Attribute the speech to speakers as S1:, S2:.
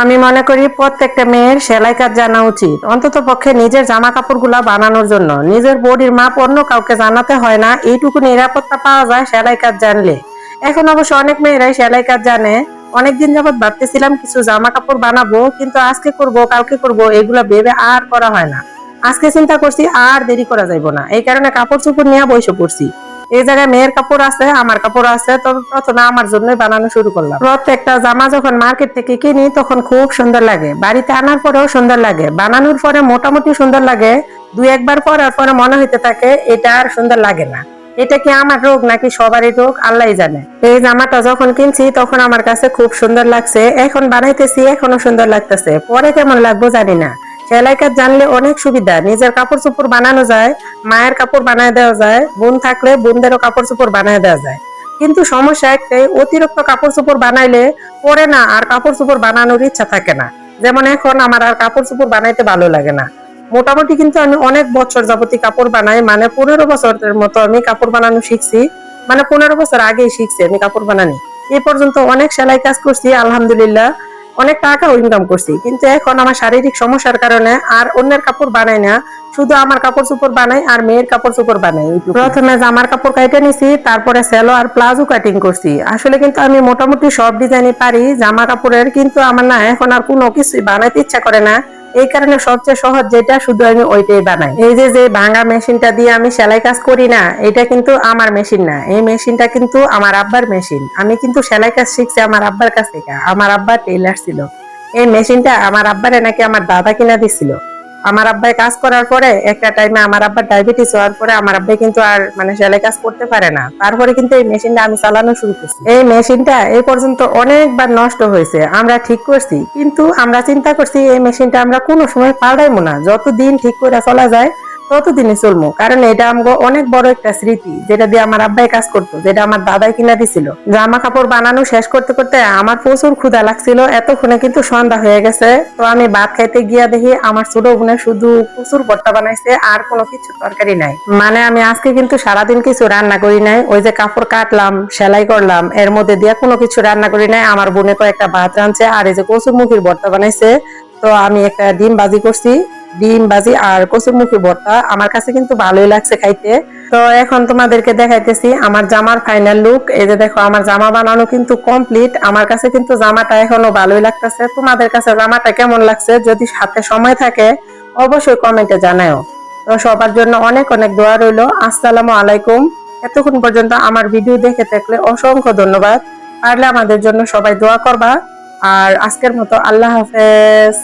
S1: আমি মনে করি প্রত্যেকটা মেয়ের সেলাই কাজ জানা উচিত। অন্তত পক্ষে নিজের জামা কাপড়গুলা বানানোর জন্য। নিজের বডির মাপ অন্য কাউকে জানাতে হয় না। এইটুকু নিরাপত্তা পাওয়া যায় সেলাই কাজ জানলে। এখন অবশ্য অনেক মেয়েরাই সেলাই কাজ জানে। অনেকদিন যাবত ভাবতেছিলাম কিছু জামা কাপড় বানাবো, কিন্তু আজকে করব, কালকে করব, এগুলা ভেবে আর করা হয় না। আজকে চিন্তা করছি, আর দেরি করা যাইব না। এই কারণে কাপড় চোপড় নিয়ে বসে পড়ছি। এই জায়গায় মেয়ের কাপড় আছে, আমার কাপড় আছে তবে প্রথমে আমার জন্যই বানানো শুরু করলাম। প্রত্যেকটা জামা যখন মার্কেট থেকে কিনি, তখন খুব সুন্দর লাগে। বাড়িতে আনার পরেও সুন্দর লাগে। বানানোর পরে মোটামুটি সুন্দর লাগে। দুই একবার পরার পরে মনে হইতে থাকে, এটা আর সুন্দর লাগে না। এটা কি আমার রোগ নাকি সবারই রোগ? আল্লাহ জানে। এই জামাটা যখন কিনছি, তখন আমার কাছে খুব সুন্দর লাগছে। এখন বানাইতেছি, এখনও সুন্দর লাগতেছে। পরে কেমন লাগবো জানি না। সেলাই কাজ জানলে অনেক সুবিধা। নিজের কাপড় চোপড় বানানো যায়, মায়ের কাপড় বানায় দেওয়া যায়, বোন থাকলে বোনদেরও কাপড় চোপড় বানায় দেওয়া যায়। কিন্তু সমস্যা একটাই, অতিরিক্ত কাপড় চোপড় বানাইলে পরে না আর কাপড় চোপড় বানানোর ইচ্ছা থাকে না। যেমন এখন আমার আর কাপড় চোপড় বানাইতে ভালো লাগে না। মোটামুটি কিন্তু আমি অনেক বছর যাবতীয় কাপড় বানাই মানে পনেরো বছরের মতো আমি কাপড় বানানো শিখছি। মানে পনেরো বছর আগেই শিখছি আমি কাপড় বানানি। এ পর্যন্ত অনেক সেলাই কাজ করছি, আলহামদুলিল্লাহ। অনেক টাকার ইনকাম করছি। কিন্তু এখন আমার শারীরিক সমস্যার কারণে আর অন্যের কাপড় বানাই না, শুধু আমার কাপড় চোপড় বানাই আর মেয়ের কাপড় চোপড় বানাই প্রথমে জামার কাপড় কাটে নিছি, তারপরে সেলো আর প্লাজো কাটিং করছি। আসলে কিন্তু আমি মোটামুটি সব ডিজাইনই পারি, জামা কাপড়ের, কিন্তু আমার না এখন আর কোনো কিছুই বানাইতে ইচ্ছা করে না। এই কারণে সবচেয়ে সহজ যেটা, শুধু আমি ওইটাই বানাই। এই যে যে ভাঙা মেশিনটা দিয়ে আমি সেলাই কাজ করি না, এটা কিন্তু আমার মেশিন না। এই মেশিনটা কিন্তু আমার আব্বার মেশিন। আমি কিন্তু সেলাই কাজ শিখছি আমার আব্বার কাছ থেকে। আমার আব্বা টেইলার ছিল। এই মেশিনটা আমার আব্বারে নাকি আমার দাদা কিনা দিছিল। আমার আব্বাই কাজ করার পরে, একটা টাইমে আমার আব্বার ডায়াবেটিস হওয়ার পরে আমার আব্বাই কিন্তু আর মানে সেলাই কাজ করতে পারে না। তারপরে কিন্তু এই মেশিনটা আমি চালানো শুরু করছি। এই মেশিনটা এই পর্যন্ত অনেকবার নষ্ট হয়েছে, আমরা ঠিক করছি। কিন্তু আমরা চিন্তা করছি, এই মেশিনটা আমরা কোনো সময় পাল্টাইবো না। যতদিন ঠিক করে চলা যায় ততদিনই চলবো কারণ এটা আমগো অনেক বড় একটা স্মৃতি, যেটা দিয়ে আমার আব্বাই কাজ করতো, যেটা আমার দাদাই কিনা দিছিল। জামা কাপড় বানানো শেষ করতে করতে আমার প্রচুর ক্ষুধা লাগছিল, এতক্ষণে কিন্তু সন্ধ্যা হয়ে গেছে। তো আমি ভাত খাইতে গিয়া দেখি আমার ছোট বোনে শুধু প্রচুর ভর্তা বানাইছে, আর কোনো কিছু তরকারি নাই। মানে আমি আজকে কিন্তু সারাদিন কিছু রান্না করি নাই, ওই যে কাপড় কাটলাম, সেলাই করলাম, এর মধ্যে দিয়ে কোনো কিছু রান্না করি নাই। আমার বোনে কয়েকটা ভাত রাঁধছে, আর এই যে কচুরমুখির ভর্তা বানাইছে, তো আমি একটা ডিম বাজি করছি। ডিম, বাজি আর কচুরমুখী ভর্তা। আমার কাছে কিন্তু ভালোই লাগছে খাইতে। তো এখন তোমাদেরকে দেখাইতেছি আমার জামার ফাইনাল লুক এই যে দেখো, আমার জামা বানানো কিন্তু কমপ্লিট আমার কাছে কিন্তু জামাটা এখনও ভালোই লাগতেছে। তোমাদের কাছে জামাটা কেমন লাগছে? যদি হাতে সময় থাকে, অবশ্যই কমেন্টে জানাও তো সবার জন্য অনেক অনেক দোয়া রইল। আসসালামু আলাইকুম। এতক্ষণ পর্যন্ত আমার ভিডিও দেখে থাকলে অসংখ্য ধন্যবাদ। পারলে আমাদের জন্য সবাই দোয়া করবা। আর আজকের মতো আল্লাহ হাফেজ।